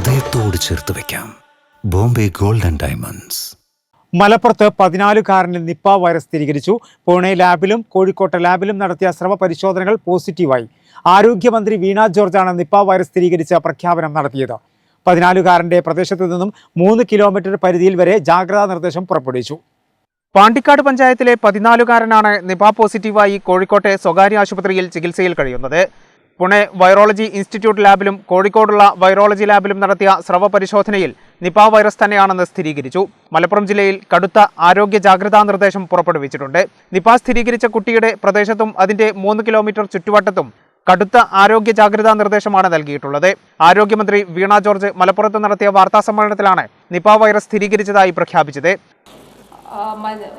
ഹൃദയത്തോട് ചേർത്ത് വെക്കാം. Bombay golden diamonds. മലപ്പുറത്ത് പതിനാലുകാരന് നിപ്പ വൈറസ് സ്ഥിരീകരിച്ചു. പൂനെ ലാബിലും കോഴിക്കോട്ടെ ലാബിലും നടത്തിയ സ്രവ പരിശോധനകൾ പോസിറ്റീവായി. ആരോഗ്യമന്ത്രി വീണ ജോർജാണ് നിപ്പ വൈറസ് സ്ഥിരീകരിച്ച പ്രഖ്യാപനം നടത്തിയത്. പതിനാലുകാരന്റെ പ്രദേശത്തു നിന്നും മൂന്ന് കിലോമീറ്റർ പരിധിയിൽ വരെ ജാഗ്രതാ നിർദ്ദേശം പുറപ്പെടുവിച്ചു. പാണ്ടിക്കാട് പഞ്ചായത്തിലെ പതിനാലുകാരനാണ് നിപ പോസിറ്റീവായി കോഴിക്കോട്ടെ സ്വകാര്യ ആശുപത്രിയിൽ ചികിത്സയിൽ കഴിയുന്നത്. പുണെ വൈറോളജി ഇൻസ്റ്റിറ്റ്യൂട്ട് ലാബിലും കോഴിക്കോടുള്ള വൈറോളജി ലാബിലും നടത്തിയ സ്രവ പരിശോധനയിൽ നിപ വൈറസ് തന്നെയാണെന്ന് സ്ഥിരീകരിച്ചു. മലപ്പുറം ജില്ലയിൽ കടുത്ത ആരോഗ്യ ജാഗ്രതാ നിർദ്ദേശം പുറപ്പെടുവിച്ചിട്ടുണ്ട്. നിപ സ്ഥിരീകരിച്ച കുട്ടിയുടെ പ്രദേശത്തും അതിന്റെ മൂന്ന് കിലോമീറ്റർ ചുറ്റുവട്ടത്തും കടുത്ത ആരോഗ്യ ജാഗ്രതാ നിർദ്ദേശമാണ് നൽകിയിട്ടുള്ളത്. ആരോഗ്യമന്ത്രി വീണ ജോർജ് മലപ്പുറത്ത് നടത്തിയ വാർത്താ സമ്മേളനത്തിലാണ് നിപ വൈറസ് സ്ഥിരീകരിച്ചതായി പ്രഖ്യാപിച്ചത്.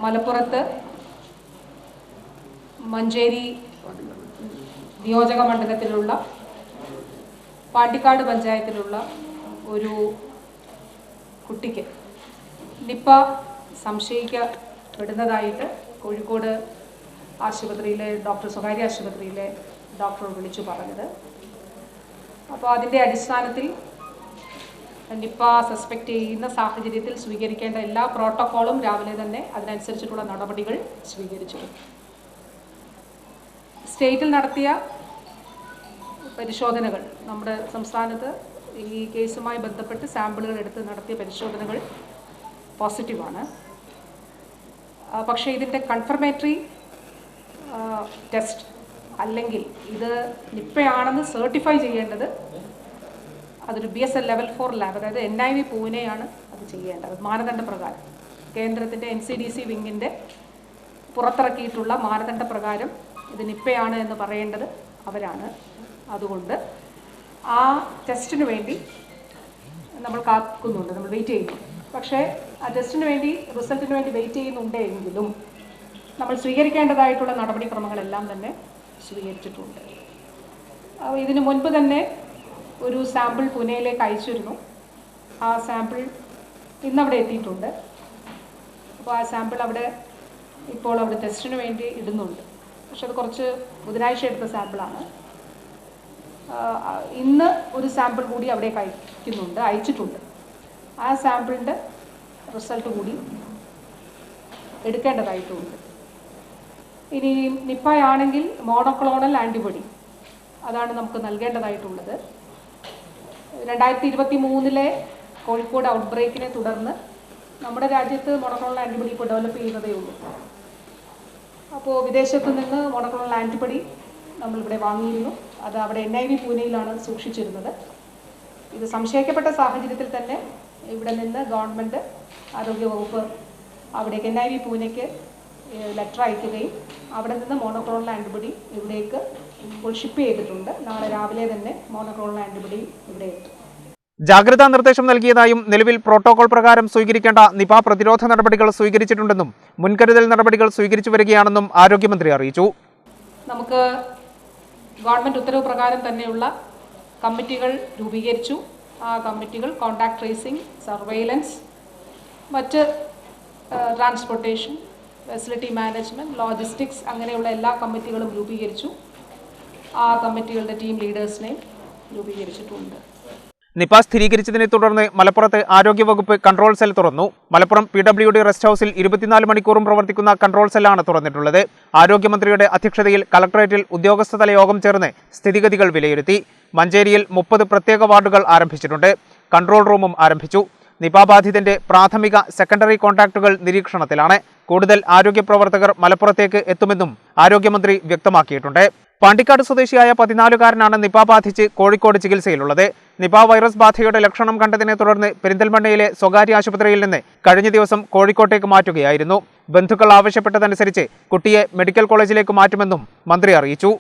മലപ്പുറത്ത് മഞ്ചേരി നിയോജക മണ്ഡലത്തിലുള്ള പാണ്ടിക്കാട് പഞ്ചായത്തിലുള്ള ഒരു കുട്ടിക്ക് നിപ്പ സംശയിക്കപ്പെടുന്നതായിട്ട് കോഴിക്കോട് ആശുപത്രിയിലെ ഡോക്ടർ സ്വകാര്യ ആശുപത്രിയിലെ ഡോക്ടർ വിളിച്ചു പറഞ്ഞത്. അപ്പോൾ അതിന്റെ അടിസ്ഥാനത്തിൽ നിപ്പ സസ്പെക്റ്റ് ചെയ്യുന്ന സാഹചര്യത്തിൽ സ്വീകരിക്കേണ്ട എല്ലാ പ്രോട്ടോക്കോളും രാവിലെ തന്നെ അതിനനുസരിച്ചിട്ടുള്ള നടപടികൾ സ്വീകരിച്ചു. സ്റ്റേറ്റിൽ നടത്തിയ പരിശോധനകൾ നമ്മുടെ സംസ്ഥാനത്ത് ഈ കേസുമായി ബന്ധപ്പെട്ട് സാമ്പിളുകൾ എടുത്ത് നടത്തിയ പരിശോധനകൾ പോസിറ്റീവാണ്. പക്ഷേ ഇതിന്റെ കൺഫർമേറ്ററി ടെസ്റ്റ് അല്ലെങ്കിൽ ഇത് നിപ്പയാണെന്ന് സർട്ടിഫൈ ചെയ്യേണ്ടത് അതൊരു B S L level four lab അതായത് എൻ ഐ വി പൂനെയാണ് അത് ചെയ്യേണ്ടത്. മാനദണ്ഡ പ്രകാരം കേന്ദ്രത്തിന്റെ എൻ സി ഡി സി വിങ്ങിന്റെ പുറത്തിറക്കിയിട്ടുള്ള മാനദണ്ഡ പ്രകാരം ഇത് നിപ്പയാണ് എന്ന് പറയേണ്ടത് അവരാണ്. അതുകൊണ്ട് ആ ടെസ്റ്റിന് വേണ്ടി നമ്മൾ കാക്കുന്നുണ്ട് നമ്മൾ വെയിറ്റ് ചെയ്യുന്നു. പക്ഷേ ആ ടെസ്റ്റിന് വേണ്ടി റിസൾട്ടിന് വേണ്ടി വെയിറ്റ് ചെയ്യുന്നുണ്ടെങ്കിലും നമ്മൾ സ്വീകരിക്കേണ്ടതായിട്ടുള്ള നടപടിക്രമങ്ങളെല്ലാം തന്നെ സ്വീകരിച്ചിട്ടുണ്ട്. ഇതിന് മുൻപ് തന്നെ ഒരു സാമ്പിൾ പൂനെയിലേക്ക് അയച്ചിരുന്നു. ആ സാമ്പിൾ ഇന്നവിടെ എത്തിയിട്ടുണ്ട്. അപ്പോൾ ആ സാമ്പിൾ അവിടെ ഇപ്പോൾ അവിടെ ടെസ്റ്റിന് വേണ്ടി ഇടുന്നുണ്ട്. പക്ഷെ അത് കുറച്ച് ബുധനാഴ്ച എടുത്ത സാമ്പിളാണ്. ഇന്ന് ഒരു സാമ്പിൾ കൂടി അവിടെ അയക്കുന്നുണ്ട് അയച്ചിട്ടുണ്ട്. ആ സാമ്പിളിന്റെ റിസൾട്ട് കൂടി എടുക്കേണ്ടതായിട്ടുണ്ട്. ഇനി നിപ്പയാണെങ്കിൽ മോണോക്ലോണൽ ആന്റിബോഡി അതാണ് നമുക്ക് നൽകേണ്ടതായിട്ടുള്ളത്. രണ്ടായിരത്തി ഇരുപത്തി മൂന്നിലെ കോഴിക്കോട് ഔട്ട് ബ്രേക്കിനെ തുടർന്ന് നമ്മുടെ രാജ്യത്ത് മോണോക്ലോണൽ ആന്റിബോഡി ഇപ്പോൾ ഡെവലപ്പ് ചെയ്യുന്നതേ ഉള്ളൂ. അപ്പോൾ വിദേശത്ത് നിന്ന് മോണോക്ലോണൽ ആന്റിബഡി നമ്മളിവിടെ വാങ്ങിയിരുന്നു. അത് അവിടെ എൻ ഐ വി പൂനെയിലാണ് സൂക്ഷിച്ചിരുന്നത്. ഇത് സംശയിക്കപ്പെട്ട സാഹചര്യത്തിൽ തന്നെ ഇവിടെ നിന്ന് ഗവൺമെന്റ് ആരോഗ്യവകുപ്പ് അവിടേക്ക് എൻ ഐ വി പൂനെക്ക് ലെറ്റർ അയക്കുകയും അവിടെ നിന്ന് മോണോക്ലോണൽ ആന്റിബോഡി ഇവിടേക്ക് ഇപ്പോൾ ഷിപ്പ് ചെയ്തിട്ടുണ്ട്. നാളെ രാവിലെ തന്നെ മോണോക്ലോണൽ ആന്റിബോഡി ഇവിടെ എത്തും ജാഗ്രതാ നിർദ്ദേശം നൽകിയതായും നിലവിൽ പ്രോട്ടോകോൾ പ്രകാരം സ്വീകരിക്കേണ്ട നിപ പ്രതിരോധ നടപടികൾ സ്വീകരിച്ചിട്ടുണ്ടെന്നും മുൻകരുതൽ നടപടികൾ സ്വീകരിച്ചു വരികയാണെന്നും ആരോഗ്യമന്ത്രി അറിയിച്ചു. നമുക്ക് ഗവൺമെന്റ് ഉത്തരവ് പ്രകാരം തന്നെയുള്ള കമ്മിറ്റികൾ രൂപീകരിച്ചു. ആ കമ്മിറ്റികൾ കോണ്ടാക്ട് ട്രേസിംഗ് സർവൈലൻസ് മറ്റ് ട്രാൻസ്പോർട്ടേഷൻ ഫെസിലിറ്റി മാനേജ്മെന്റ് ലോജിസ്റ്റിക്സ് അങ്ങനെയുള്ള എല്ലാ കമ്മിറ്റികളും രൂപീകരിച്ചു. ആ കമ്മിറ്റികളുടെ ടീം ലീഡേഴ്സിനെയും രൂപീകരിച്ചിട്ടുണ്ട്. നിപ സ്ഥിരീകരിച്ചതിനെ തുടർന്ന് മലപ്പുറത്ത് ആരോഗ്യവകുപ്പ് കൺട്രോൾ സെൽ തുറന്നു. Malappuram P W D rest ഹൗസിൽ ഇരുപത്തിനാല് മണിക്കൂറും പ്രവർത്തിക്കുന്ന കൺട്രോൾ സെല്ലാണ് തുറന്നിട്ടുള്ളത്. ആരോഗ്യമന്ത്രിയുടെ അധ്യക്ഷതയിൽ കളക്ടറേറ്റിൽ ഉദ്യോഗസ്ഥതല യോഗം ചേർന്ന് സ്ഥിതിഗതികൾ വിലയിരുത്തി. മഞ്ചേരിയിൽ മുപ്പത് പ്രത്യേക വാർഡുകൾ ആരംഭിച്ചിട്ടുണ്ട്. കൺട്രോൾ റൂമും ആരംഭിച്ചു. നിപ ബാധിതന്റെ പ്രാഥമിക സെക്കൻഡറി കോൺടാക്റ്റുകൾ നിരീക്ഷണത്തിലാണ്. കൂടുതൽ ആരോഗ്യ പ്രവർത്തകർ മലപ്പുറത്തേക്ക് എത്തുമെന്നും ആരോഗ്യമന്ത്രി വ്യക്തമാക്കിയിട്ടുണ്ട്. പാണ്ടിക്കാട് സ്വദേശിയായ പതിനാലുകാരനാണ് നിപ ബാധിച്ച് കോഴിക്കോട് ചികിത്സയിലുള്ളത്. നിപ വൈറസ് ബാധയുടെ ലക്ഷണം കണ്ടതിനെ തുടർന്ന് പെരിന്തൽമണ്ണയിലെ സ്വകാര്യ ആശുപത്രിയിൽ നിന്ന് കഴിഞ്ഞ ദിവസം കോഴിക്കോട്ടേക്ക് മാറ്റുകയായിരുന്നു. ബന്ധുക്കൾ ആവശ്യപ്പെട്ടതനുസരിച്ച് കുട്ടിയെ മെഡിക്കൽ കോളേജിലേക്ക് മാറ്റുമെന്നും മന്ത്രി അറിയിച്ചു.